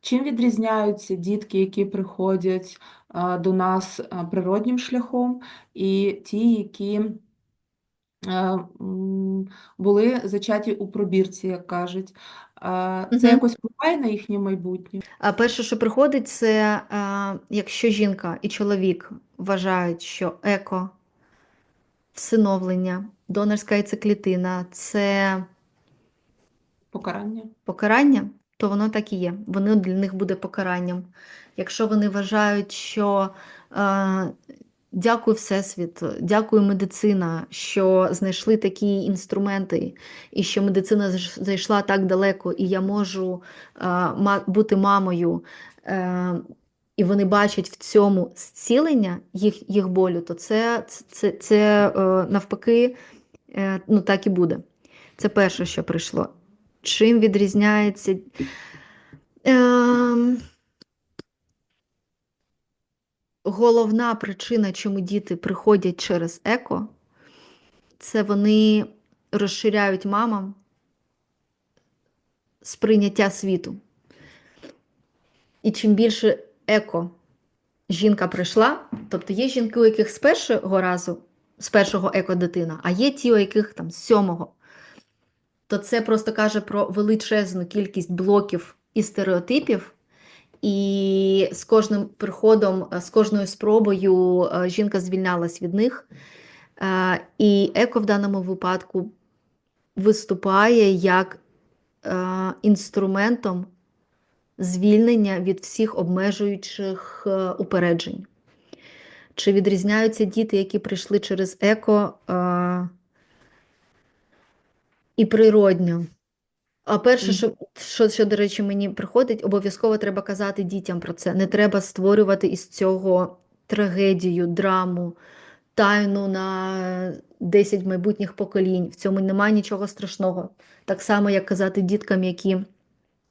чим відрізняються дітки, які приходять до нас природнім шляхом, і ті, які були зачаті у пробірці, як кажуть. Це якось впливає на їхнє майбутнє? А перше, що приходить, це якщо жінка і чоловік вважають, що еко, всиновлення, донорська яйцеклітина – це Покарання? покарання, то воно так і є. Воно для них буде покаранням. Якщо вони вважають, що е, дякую Всесвіт, дякую медицина, що знайшли такі інструменти, і що медицина зайшла так далеко, і я можу е, бути мамою, е, і вони бачать в цьому зцілення їх, їх болю, то це, це, це е, навпаки е, ну, так і буде. Це перше, що прийшло. Чим відрізняється? Ем, головна причина, чому діти приходять через еко, це вони розширяють мамам сприйняття світу. І чим більше еко жінка прийшла, тобто є жінки, у яких з першого разу, з першого еко дитина, а є ті, у яких там з сьомого. То це просто каже про величезну кількість блоків і стереотипів, і з кожним приходом, е, з кожною спробою е, жінка звільнялась від них. Е, І еко в даному випадку виступає як інструментом звільнення від всіх обмежуючих упереджень. Чи відрізняються діти, які прийшли через еко і природньо? А перше, що, що, що, до речі, мені приходить, обов'язково треба казати дітям про це. Не треба створювати із цього трагедію, драму, тайну на 10 майбутніх поколінь. В цьому немає нічого страшного. Так само, як казати діткам, які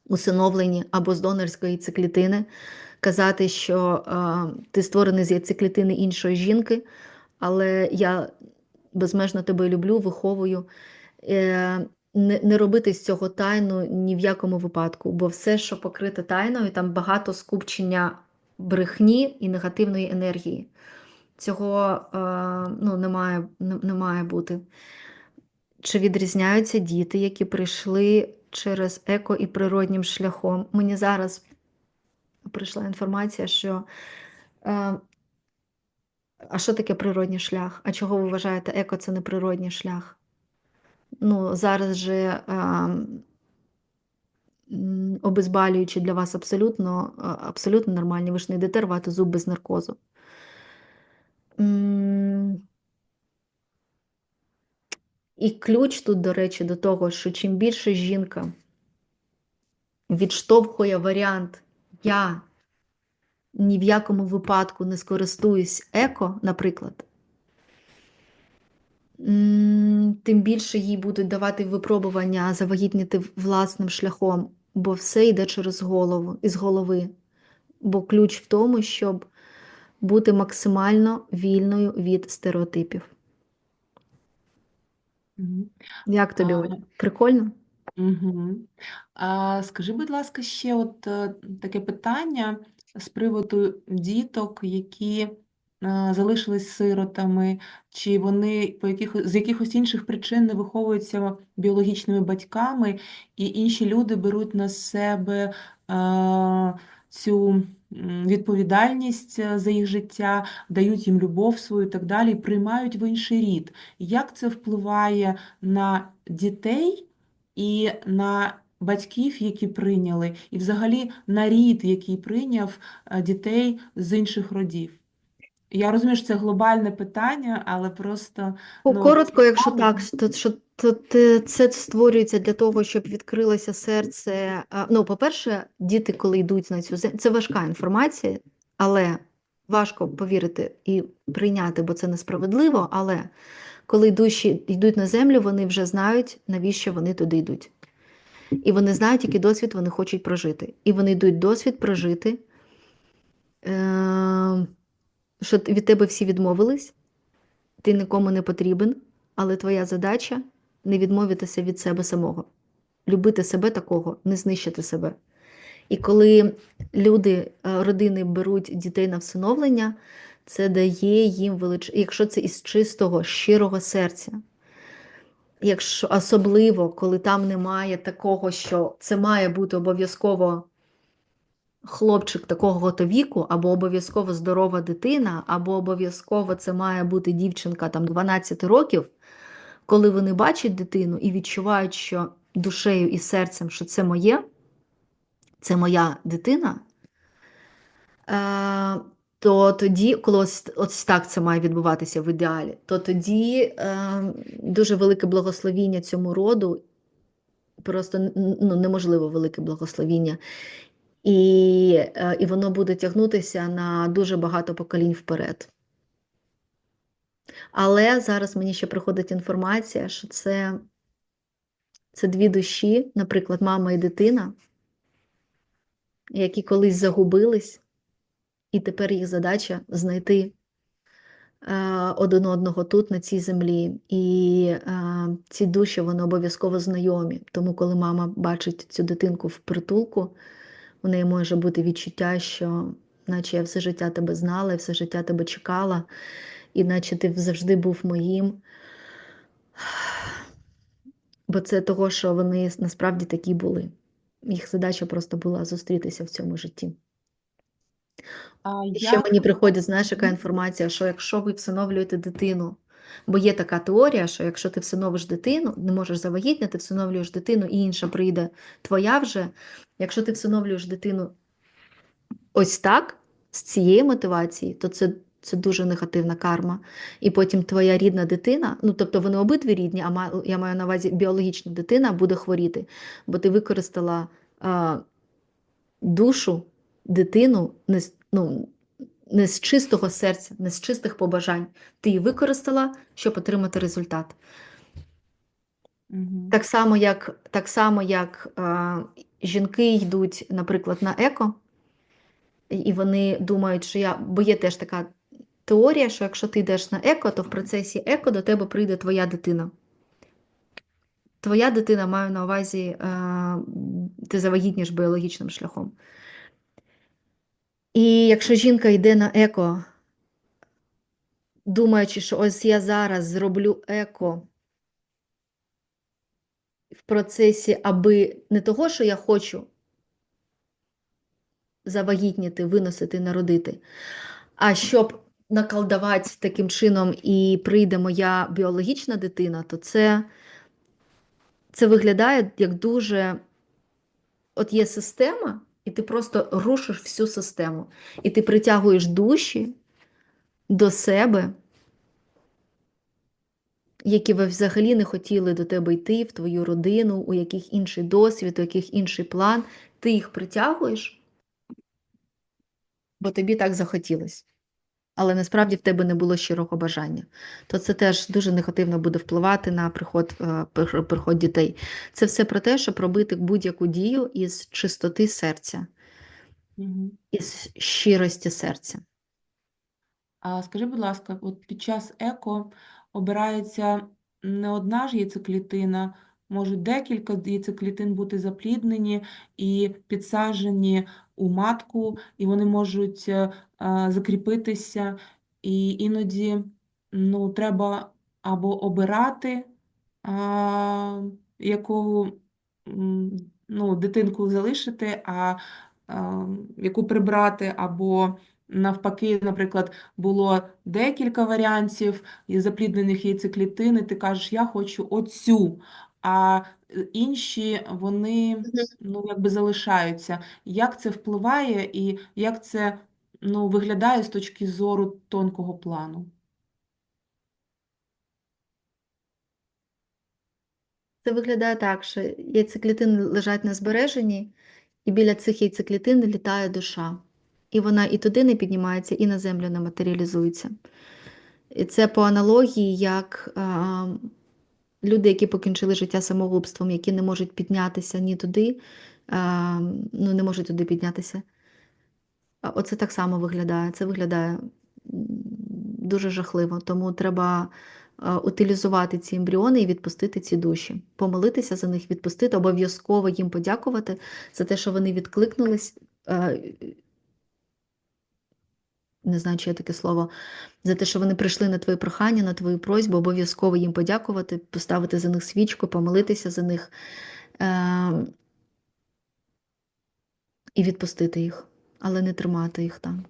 усиновлені або з донорської яйцеклітини, казати, що е, ти створений з яйцеклітини іншої жінки, але я безмежно тебе люблю, виховую. Е, не, робити з цього тайну ні в якому випадку, бо все, що покрите тайною, там багато скупчення брехні і негативної енергії. Цього е, ну, не, має, не має бути. Чи відрізняються діти, які прийшли через еко і природнім шляхом? Мені зараз прийшла інформація, що е, а що таке природній шлях? А чого ви вважаєте, еко це не природній шлях? Ну, зараз же а, обезболюючі для вас абсолютно, абсолютно нормальні. Ви ж не йдете рвати зуб без наркозу. І ключ тут, до речі, до того, що чим більше жінка відштовхує варіант я ні в якому випадку не скористуюсь еко, наприклад, тим більше їй будуть давати випробування завагітніти власним шляхом, бо все йде через голову, із голови. Бо ключ в тому, щоб бути максимально вільною від стереотипів. Мгм. Як тобі, Оля? Прикольно? Угу. А, скажи, будь ласка, ще от е, таке питання з приводу діток, які залишились сиротами, чи вони по яких, з якихось інших причин не виховуються біологічними батьками, і інші люди беруть на себе е, цю відповідальність е, за їх життя, дають їм любов свою і так далі, і приймають в інший рід. Як це впливає на дітей? і на батьків, які прийняли, і взагалі на рід, який прийняв е, дітей з інших родів. Я розумію, що це глобальне питання, але просто Ну, ну, Коротко, якщо так, то, що, то, те- це створюється для того, щоб відкрилося серце. Ну, по-перше, діти, коли йдуть на цю землю, це важка інформація, але важко повірити і прийняти, бо це несправедливо. Але коли душі йдуть на землю, вони вже знають, навіщо вони туди йдуть. І вони знають, який досвід вони хочуть прожити. І вони йдуть досвід прожити, е- що від тебе всі відмовились, ти нікому не потрібен, але твоя задача не відмовитися від себе самого, любити себе такого, не знищити себе. І коли люди, е, родини беруть дітей на всиновлення, це дає їм велич... якщо це із чистого, щирого серця. Якщо особливо, коли там немає такого, що це має бути обов'язково хлопчик такого то віку, або обов'язково здорова дитина, або обов'язково це має бути дівчинка там 12 років, коли вони бачать дитину і відчувають, що душею і серцем, що це моє, це моя дитина, е, то тоді, коли ось, ось так це має відбуватися в ідеалі, то тоді е, дуже велике благословіння цьому роду, просто ну, неможливо велике благословіння. І, е, і воно буде тягнутися на дуже багато поколінь вперед. Але зараз мені ще приходить інформація, що це, це дві душі, наприклад, мама і дитина, які колись загубились, і тепер їх задача знайти е, один одного тут, на цій землі. І е, ці душі вони обов'язково знайомі. Тому, коли мама бачить цю дитинку в притулку, у неї може бути відчуття, що наче я все життя тебе знала, я все життя тебе чекала, і наче ти завжди був моїм. Бо це того, що вони насправді такі були. Їх задача просто була зустрітися в цьому житті. А ще як мені приходить, знаєш, яка інформація, що якщо ви всиновлюєте дитину, бо є така теорія, що якщо ти всиновиш дитину, не можеш завагітняти, всиновлюєш дитину, і інша прийде твоя вже. Якщо ти всиновлюєш дитину ось так, з цієї мотивації, то це, це дуже негативна карма. І потім твоя рідна дитина, ну тобто вони обидві рідні, а я маю на увазі біологічна дитина буде хворіти, бо ти використала а, душу, дитину не, ну, не з чистого серця, не з чистих побажань. Ти її використала, щоб отримати результат. Мгм. Так само, як, так само, як а, жінки йдуть, наприклад, на еко, і- вони думають, що я, бо є теж така теорія, що якщо ти йдеш на еко, то в процесі еко до тебе прийде твоя дитина. Твоя дитина маю на увазі, а, ти завагітніш біологічним шляхом. І якщо жінка йде на еко, думаючи, що ось я зараз зроблю еко в процесі, аби не того, що я хочу завагітніти, виносити, народити, а щоб наколдувати таким чином і прийде моя біологічна дитина, то це, це виглядає як дуже. От є система, і ти просто рушиш всю систему. І ти притягуєш душі до себе, які ви взагалі не хотіли до тебе йти, в твою родину, у яких інший досвід, у яких інший план. Ти їх притягуєш, бо тобі так захотілось. Але насправді в тебе не було щирого бажання. То це теж дуже негативно буде впливати на приход, е, приход дітей. Це все про те, щоб робити будь-яку дію із чистоти серця, Мгм. із щирості серця. А скажи, будь ласка, от під час еко обирається не одна ж яйцеклітина, можуть декілька яйцеклітин бути запліднені і підсаджені у матку, і вони можуть е, закріпитися, і іноді ну, треба або обирати, а, яку ну, дитинку залишити, а, а яку прибрати, або навпаки, наприклад, було декілька варіантів і запліднених яйцеклітин, і ти кажеш, я хочу оцю, а е, інші, вони ну, якби залишаються. Як це впливає і як це ну, виглядає з точки зору тонкого плану? Це виглядає так, що яйцеклітини лежать на збереженні, і біля цих яйцеклітин літає душа. І вона і туди не піднімається, і на землю не матеріалізується. І це по аналогії, як а, люди, які покінчили життя самогубством, які не можуть піднятися ні туди, а, ну не можуть туди піднятися. Оце так само виглядає. Це виглядає дуже жахливо. Тому треба е, утилізувати ці ембріони і відпустити ці душі. Помолитися за них, відпустити, обов'язково їм подякувати за те, що вони відкликнулись. е, Не знаю, чи є таке слово, за те, що вони прийшли на твої прохання, на твою просьбу, обов'язково їм подякувати, поставити за них свічку, помолитися за них е- і відпустити їх, але не тримати їх там.